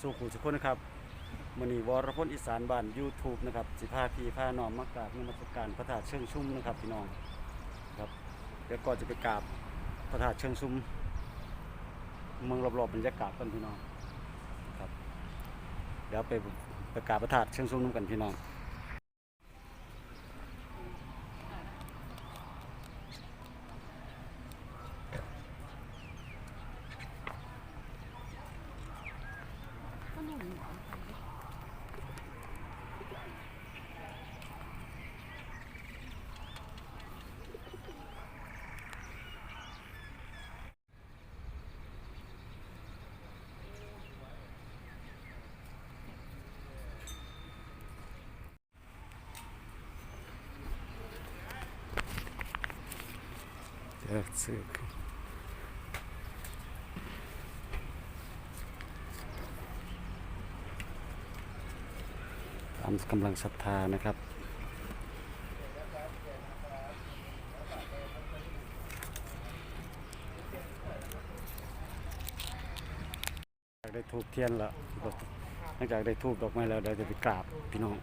สู่ขู่สุขคนนะครับมือนีวรพลอีสานบ้าน YouTube นะครับสิพาพี่พาน้องมากราบนมัสการพระธาตุเชิงชุ่มนะครับพี่น้องครับเดี๋ยวก่อนจะไปกราบพระธาตุเชิงชุ่มเมืองรอบๆบรรยากาศกันพี่น้องครับเดี๋ยวไปไปกราบพระธาตุเชิงชุ่มนำกันพี่น้อง เดี๋ยวซื้อตามกำลังศรัทธานะครับ ได้ทูบเทียนแล้วหลังจากได้ทูบดอกไม้แล้วเดี๋ยวจะไปกราบพี่น้อง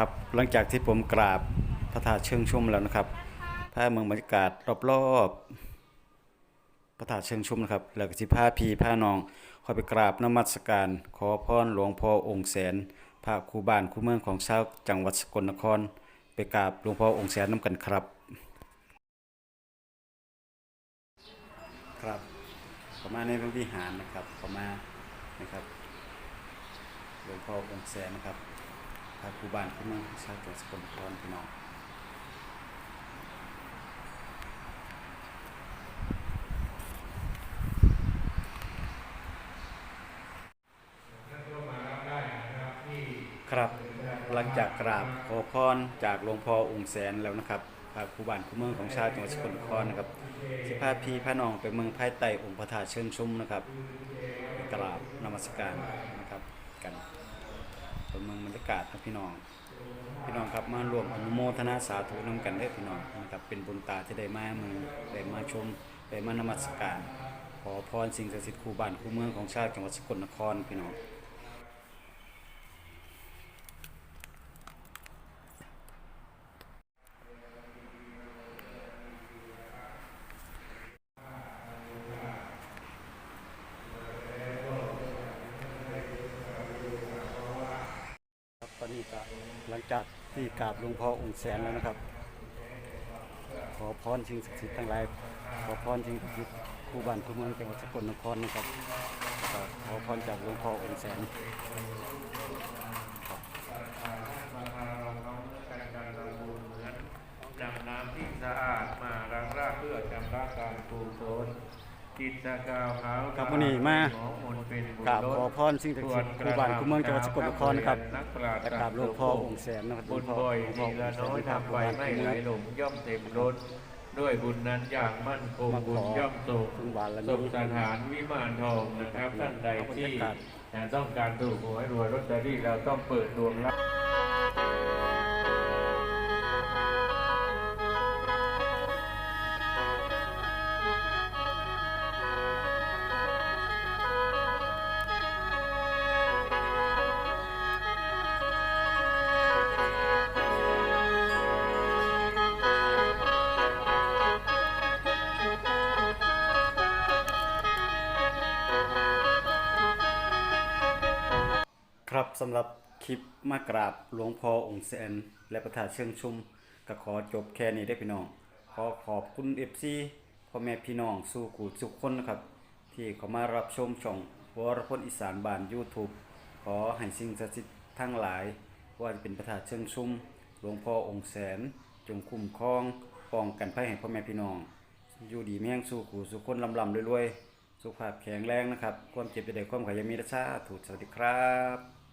ครับหลังจากที่ผมกราบพระธาตุเชิงชุมแล้วนะครับพาเมืองบรรยากาศรอบๆพระธาตุเชิงชุมนะครับแล้วก็สิพาพี่พานองคอยไปกราบนมัสการขอพรหลวงพ่อองค์แสนพระครูบ้านครูเมืองของชาวจังหวัดสกลนคร ไปกราบหลวงพ่อองค์แสนน้กันครับครับเข้ามาในพระวิหารนะครับเข้ามานะครับหลวงพ่อองค์แสนนะครับ พระครูบานขึ้นมาชาวจังหวัดสกลนครพี่น้องครับหลังจากกราบขอพรจากหลวงพ่อองค์แสนแล้วนะครับพระครูบานครูเมืองของชาวจังหวัดสกลนครนะครับสิพาพี่พาน้องไปเมืองภายใต้องค์พระธาตุเชิงชุมนะครับกราบนมัสการนะครับกัน เป็นเมืองบรรยากาศนะพี่น้อง พี่น้องครับมารวมอนุโมทนาสาธุนำกันได้พี่น้องนะครับเป็นบุญตาที่ได้มาเมืองได้มาชมได้มานมัสการ ขอพรสิ่งศักดิ์สิทธิ์คู่บ้านคู่เมืองของชาติจังหวัดสกลนครพี่น้อง ครับตอนนี้ก็ หลังจากที่กราบหลวงพ่อองค์แสนแล้วนะครับ ขอพรชิงศักดิ์สิทธิ์ทั้งหลายขอพรชิงศักดิ์สิทธิ์คู่บ้านคู่เมืองจังหวัดสกลนครนะครับขอพรจากหลวงพ่อองค์แสนำน้ำที่สะอาดมาล้างราดเพื่อชำระการปูโซนจิตสกาวขาว ครับวันนี้มาหมอมนเป็นบุญกราบล้ขอนพรสิ่งศักดิ์สิทธิ์คู่บ้านคู่เมืองจังหวัดสกลนครนะครับนักปราชญ์และกราบหลวงพ่อองค์แสนนะครับหลบุวงญพ่อบ่อยหลวงพ่อทีองค์แสละนน้อยนะครับทำไปไม่ไหลหลงย่อมเต็มล้นด้วยบุญนั้นอย่างมั่นคงมาขอบุญย่อมสุขพึ่งบารมีสุขสถานวิมานทองนะครับท่านใดที่บรรยากาศต้องการถูกหวยรวยลอตเตอรี่เราต้องเปิดดวงรับ ครับสำหรับคลิปมากราบหลวงพ่อองค์แสนและประธานเชิงชุมก็ขอจบแค่นี้ได้พี่น้อง ขอขอบคุณเอฟซีพ่อแม่พี่น้องสู่กูทุกคนนะครับ ที่เขามารับชมช่องวรพลอีสานบ้าน YouTube ขอให้สิ่งศักดิ์สิทธิ์ทั้งหลาย ว่าจะเป็นประธานเชิงชุมหลวงพ่อองค์แสน จงคุ้มครองป้องกันภัยให้พ่อแม่พี่น้อง อยู่ดีมีแรงสู้ขู่สู่คนลำลำรวยๆสุขภาพแข็งแรงนะครับ ความเจ็บจะได้ความขยันมีรักษาถูกสวัสดีครับ